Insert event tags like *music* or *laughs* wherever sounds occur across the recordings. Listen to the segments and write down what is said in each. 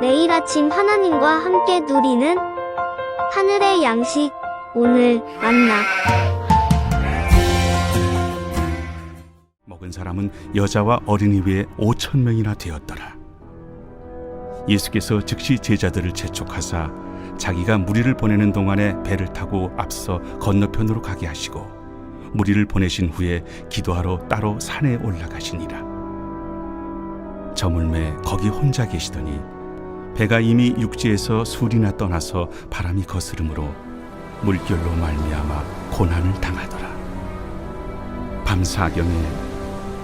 매일 아침 하나님과 함께 누리는 하늘의 양식 오늘 만나 먹은 사람은 여자와 어린이 외에 5천 명이나 되었더라. 예수께서 즉시 제자들을 재촉하사 자기가 무리를 보내는 동안에 배를 타고 앞서 건너편으로 가게 하시고 무리를 보내신 후에 기도하러 따로 산에 올라가시니라. 저물매 거기 혼자 계시더니 배가 이미 육지에서 술이나 떠나서 바람이 거스름으로 물결로 말미암아 고난을 당하더라. 밤 사경에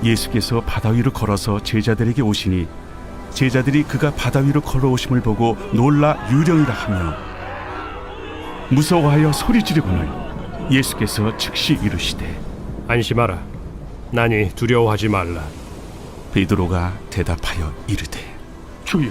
예수께서 바다 위로 걸어서 제자들에게 오시니 제자들이 그가 바다 위로 걸어오심을 보고 놀라 유령이라 하며 무서워하여 소리 지르고는 예수께서 즉시 이르시되 안심하라. 나니 두려워하지 말라. 베드로가 대답하여 이르되 주여,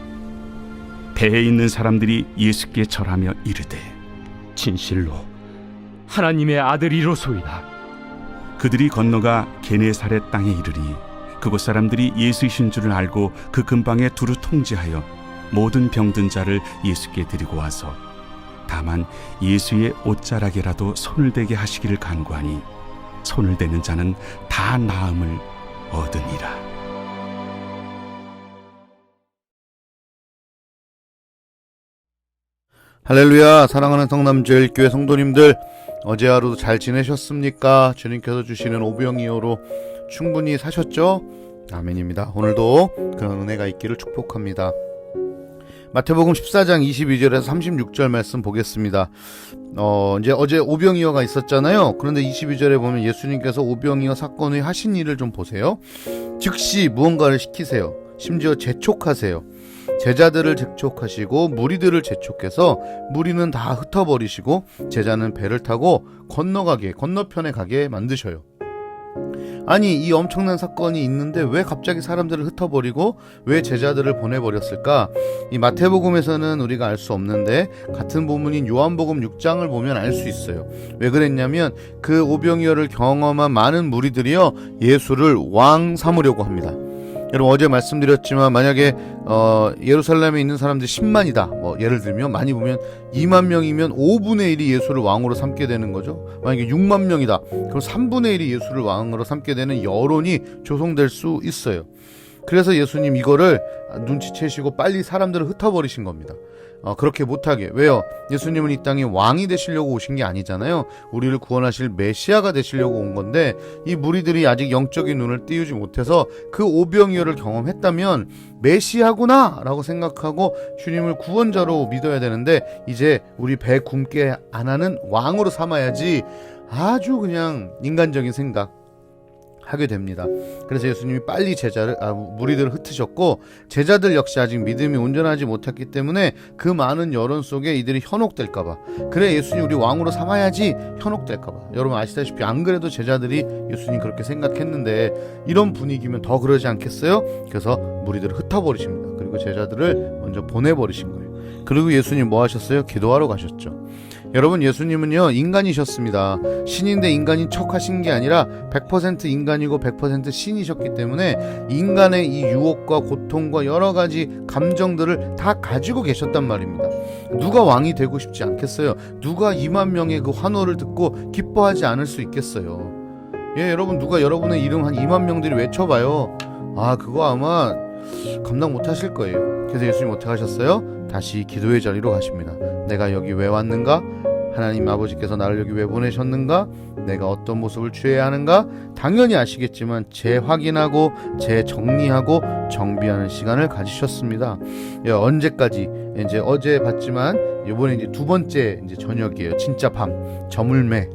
배에 있는 사람들이 예수께 절하며 이르되 진실로 하나님의 아들이로소이다. 그들이 건너가 게네사렛 땅에 이르니 그곳 사람들이 예수이신 줄을 알고 그 근방에 두루 통제하여 모든 병든 자를 예수께 드리고 와서 다만 예수의 옷자락에라도 손을 대게 하시기를 간구하니 손을 대는 자는 다 나음을 얻으니라. 할렐루야 사랑하는 성남제일교회 성도님들 어제 하루도 잘 지내셨습니까? 주님께서 주시는 오병이어로 충분히 사셨죠? 아멘입니다. 오늘도 그런 은혜가 있기를 축복합니다. 마태복음 14장 22절에서 36절 말씀 보겠습니다. 어, 이제 어제 오병이어가 있었잖아요. 그런데 22절에 보면 예수님께서 오병이어 사건 후에 하신 일을 좀 보세요. 즉시 무언가를 시키세요. 심지어 재촉하세요. 제자들을 재촉하시고 무리들을 재촉해서 무리는 다 흩어버리시고 제자는 배를 타고 건너가게 건너편에 가게 만드셔요. 아니 이 엄청난 사건이 있는데 왜 갑자기 사람들을 흩어버리고 왜 제자들을 보내버렸을까? 이 마태복음에서는 우리가 알 수 없는데 같은 본문인 요한복음 6장을 보면 알 수 있어요. 왜 그랬냐면 그 오병이어를 경험한 많은 무리들이요 예수를 왕 삼으려고 합니다. 여러분 어제 말씀드렸지만 만약에 어, 예루살렘에 있는 사람들이 10만이다. 뭐 예를 들면 많이 보면 2만 명이면 5분의 1이 예수를 왕으로 삼게 되는 거죠. 만약에 6만 명이다. 그럼 3분의 1이 예수를 왕으로 삼게 되는 여론이 조성될 수 있어요. 그래서 예수님 이거를 눈치채시고 빨리 사람들을 흩어버리신 겁니다. 어, 그렇게 못하게. 왜요? 예수님은 이 땅에 왕이 되시려고 오신 게 아니잖아요. 우리를 구원하실 메시아가 되시려고 온 건데 이 무리들이 아직 영적인 눈을 띄우지 못해서 그 오병이어를 경험했다면 메시아구나 라고 생각하고 주님을 구원자로 믿어야 되는데 이제 우리 배 굶게 안 하는 왕으로 삼아야지 아주 그냥 인간적인 생각 하게 됩니다. 그래서 예수님이 빨리 제자를 아, 무리들을 흩으셨고 제자들 역시 아직 믿음이 온전하지 못했기 때문에 그 많은 여론 속에 이들이 현혹될까봐 그래 예수님 우리 왕으로 삼아야지 현혹될까봐 여러분 아시다시피 안 그래도 제자들이 예수님 그렇게 생각했는데 이런 분위기면 더 그러지 않겠어요? 그래서 무리들을 흩어버리십니다. 그리고 제자들을 먼저 보내버리신 거예요. 그리고 예수님 뭐 하셨어요? 기도하러 가셨죠. 여러분 예수님은요 인간이셨습니다. 신인데 인간인 척하신 게 아니라 100% 인간이고 100% 신이셨기 때문에 인간의 이 유혹과 고통과 여러 가지 감정들을 다 가지고 계셨단 말입니다. 누가 왕이 되고 싶지 않겠어요? 누가 2만 명의 그 환호를 듣고 기뻐하지 않을 수 있겠어요? 예, 여러분 누가 여러분의 이름 한 2만 명들이 외쳐봐요. 아 그거 아마 감당 못 하실 거예요. 그래서 예수님 어떻게 하셨어요? 다시 기도의 자리로 가십니다. 내가 여기 왜 왔는가? 하나님 아버지께서 나를 여기 왜 보내셨는가? 내가 어떤 모습을 취해야 하는가? 당연히 아시겠지만 재확인하고 재정리하고 정비하는 시간을 가지셨습니다. 예, 언제까지? 이제 어제 봤지만 이번에 이제 두 번째 이제 저녁이에요. 진짜 밤 저물매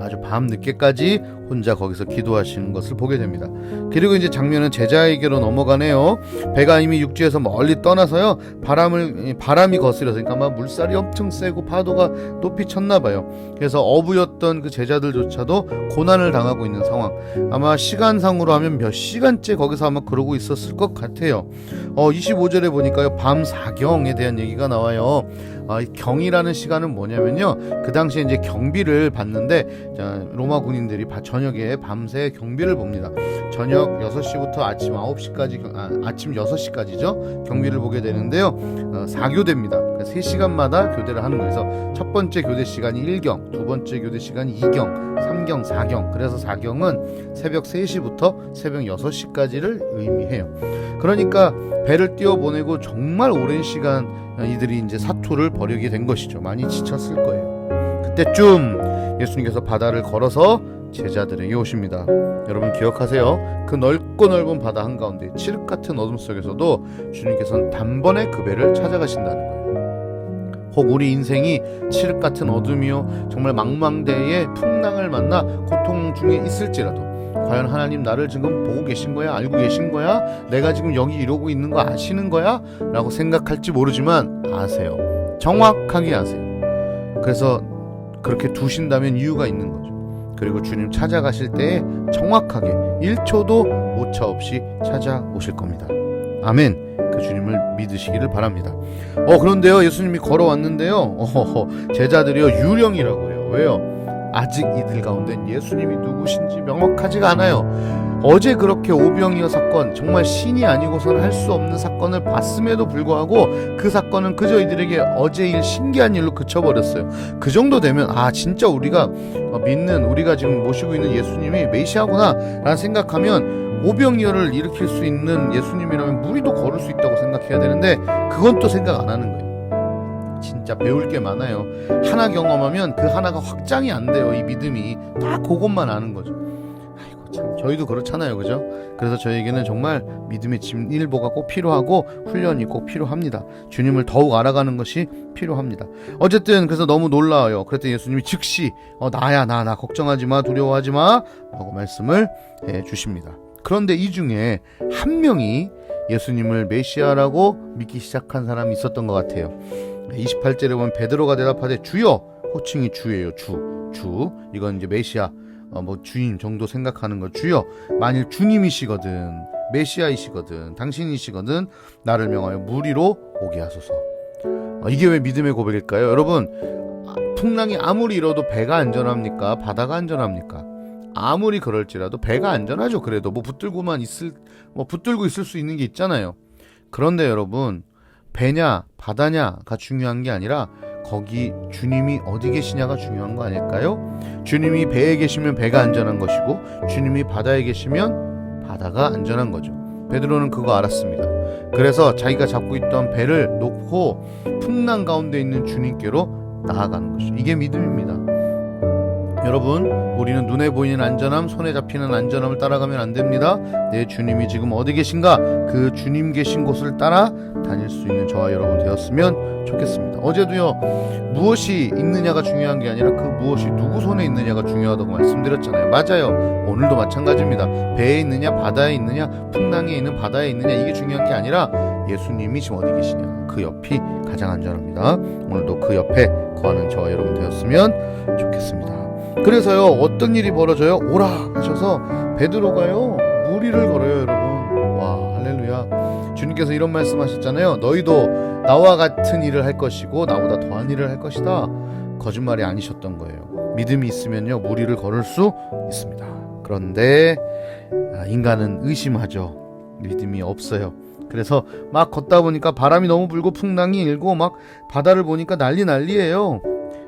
아주 밤 늦게까지 혼자 거기서 기도하시는 것을 보게 됩니다. 그리고 이제 장면은 제자에게로 넘어가네요. 배가 이미 육지에서 멀리 떠나서요. 바람을 바람이 거스려서 그러니까 아마 물살이 엄청 세고 파도가 높이 쳤나 봐요. 그래서 어부였던 그 제자들조차도 고난을 당하고 있는 상황. 아마 시간상으로 하면 몇 시간째 거기서 아마 그러고 있었을 것 같아요. 어 25절에 보니까요. 밤 사경에 대한 얘기가 나와요. 아, 이 경이라는 시간은 뭐냐면요. 그 당시에 이제 경비를 받는데 자, 로마 군인들이 바- 저녁에 밤새 경비를 봅니다. 저녁 6시부터 아침 9시까지 경- 아, 아침 6시까지죠. 경비를 보게 되는데요. 어, 4교대입니다. 그러니까 3시간마다 교대를 하는. 그래서 첫 번째 교대 시간이 1경, 두 번째 교대 시간이 2경, 3경, 4경. 그래서 4경은 새벽 3시부터 새벽 6시까지를 의미해요. 그러니까 배를 띄워 보내고 정말 오랜 시간 이들이 이제 사투를 벌이게 된 것이죠. 많이 지쳤을 거예요. 그때쯤 예수님께서 바다를 걸어서 제자들에게 오십니다. 여러분 기억하세요. 그 넓고 넓은 바다 한가운데 칠흑 같은 어둠 속에서도 주님께서는 단번에 그 배를 찾아가신다는 거예요. 혹 우리 인생이 칠흑 같은 어둠이요 정말 망망대해의 풍랑을 만나 고통 중에 있을지라도 과연 하나님 나를 지금 보고 계신 거야? 알고 계신 거야? 내가 지금 여기 이러고 있는 거 아시는 거야? 라고 생각할지 모르지만 아세요. 정확하게 아세요. 그래서 그렇게 두신다면 이유가 있는 거죠. 그리고 주님 찾아가실 때에 정확하게 1초도 오차 없이 찾아오실 겁니다. 아멘. 그 주님을 믿으시기를 바랍니다. 어 그런데요 예수님이 걸어왔는데요. 어허허 제자들이요 유령이라고 해요. 왜요? 아직 이들 가운데 예수님이 누구신지 명확하지가 않아요. 어제 그렇게 오병이어 사건 정말 신이 아니고서는 할 수 없는 사건을 봤음에도 불구하고 그 사건은 그저 이들에게 어제 일 신기한 일로 그쳐버렸어요. 그 정도 되면 아 진짜 우리가 어, 믿는 우리가 지금 모시고 있는 예수님이 메시아구나라는 생각하면 오병이어를 일으킬 수 있는 예수님이라면 무리도 걸을 수 있다고 생각해야 되는데 그건 또 생각 안 하는 거예요. 진짜 배울 게 많아요. 하나 경험하면 그 하나가 확장이 안 돼요. 이 믿음이 다 그것만 아는 거죠. 참 저희도 그렇잖아요, 그죠? 그래서 저에게는 정말 믿음의 진일보가 꼭 필요하고 훈련이 꼭 필요합니다. 주님을 더욱 알아가는 것이 필요합니다. 어쨌든 그래서 너무 놀라워요. 그랬더니 예수님이 즉시 어, 나야 나 나 걱정하지 마 두려워하지 마 라고 말씀을 해 주십니다. 그런데 이 중에 한 명이 예수님을 메시아라고 믿기 시작한 사람이 있었던 것 같아요. 28절에 보면 베드로가 대답하되 주여 호칭이 주예요 주 주. 이건 이제 메시아 어, 뭐 주인 정도 생각하는 거 주여 만일 주님이시거든 메시아이시거든 당신이시거든 나를 명하여 무리로 오게 하소서. 어, 이게 왜 믿음의 고백일까요? 여러분 아, 풍랑이 아무리 일어도 배가 안전합니까? 바다가 안전합니까? 아무리 그럴지라도 배가 안전하죠. 그래도 뭐 붙들고만 있을 뭐 붙들고 있을 수 있는 게 있잖아요. 그런데 여러분 배냐 바다냐가 중요한 게 아니라 거기 주님이 어디 계시냐가 중요한 거 아닐까요? 주님이 배에 계시면 배가 안전한 것이고 주님이 바다에 계시면 바다가 안전한 거죠. 베드로는 그거 알았습니다. 그래서 자기가 잡고 있던 배를 놓고 풍랑 가운데 있는 주님께로 나아가는 것이죠. 이게 믿음입니다. 여러분, 우리는 눈에 보이는 안전함, 손에 잡히는 안전함을 따라가면 안 됩니다. 내 주님이 지금 어디 계신가? 그 주님 계신 곳을 따라 다닐 수 있는 저와 여러분 되었으면 좋겠습니다. 어제도요, 무엇이 있느냐가 중요한 게 아니라 그 무엇이 누구 손에 있느냐가 중요하다고 말씀드렸잖아요. 맞아요. 오늘도 마찬가지입니다. 배에 있느냐, 바다에 있느냐, 풍랑에 있는 바다에 있느냐, 이게 중요한 게 아니라 예수님이 지금 어디 계시냐. 그 옆이 가장 안전합니다. 오늘도 그 옆에 거하는 저와 여러분 되었으면 좋겠습니다. 그래서요 어떤 일이 벌어져요? 오라! 하셔서 베드로가요. 무리를 걸어요 여러분. 와 할렐루야. 주님께서 이런 말씀하셨잖아요. 너희도 나와 같은 일을 할 것이고 나보다 더한 일을 할 것이다. 거짓말이 아니셨던 거예요. 믿음이 있으면요 무리를 걸을 수 있습니다. 그런데 아, 인간은 의심하죠. 믿음이 없어요 그래서 막 걷다 보니까 바람이 너무 불고 풍랑이 일고 막 바다를 보니까 난리 난리예요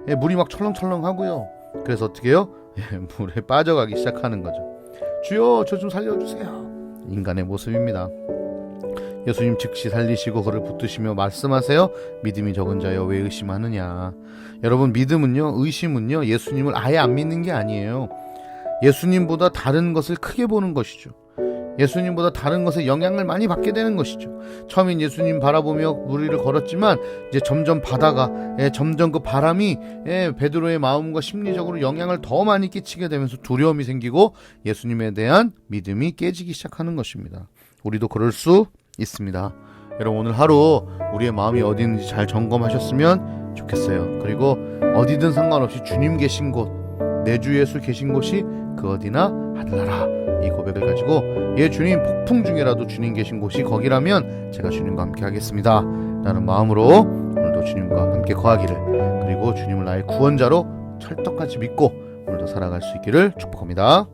예, 물이 막 철렁철렁 하고요 그래서 어떻게 해요? 예, *laughs* 물에 빠져가기 시작하는 거죠. 주여 저 좀 살려주세요. 인간의 모습입니다. 예수님 즉시 살리시고 그를 붙드시며 말씀하세요. 믿음이 적은 자여 왜 의심하느냐. 여러분 믿음은요 의심은요 예수님을 아예 안 믿는 게 아니에요. 예수님보다 다른 것을 크게 보는 것이죠. 예수님보다 다른 것에 영향을 많이 받게 되는 것이죠. 처음엔 예수님 바라보며 무리를 걸었지만 이제 점점 바다가 예, 점점 그 바람이 예, 베드로의 마음과 심리적으로 영향을 더 많이 끼치게 되면서 두려움이 생기고 예수님에 대한 믿음이 깨지기 시작하는 것입니다. 우리도 그럴 수 있습니다. 여러분 오늘 하루 우리의 마음이 어디 있는지 잘 점검하셨으면 좋겠어요. 그리고 어디든 상관없이 주님 계신 곳, 내 주 예수 계신 곳이 그 어디나 하늘나라 이 고백을 가지고 예 주님 폭풍 중이라도 주님 계신 곳이 거기라면 제가 주님과 함께 하겠습니다. 라는 마음으로 오늘도 주님과 함께 거하기를 그리고 주님을 나의 구원자로 철떡같이 믿고 오늘도 살아갈 수 있기를 축복합니다.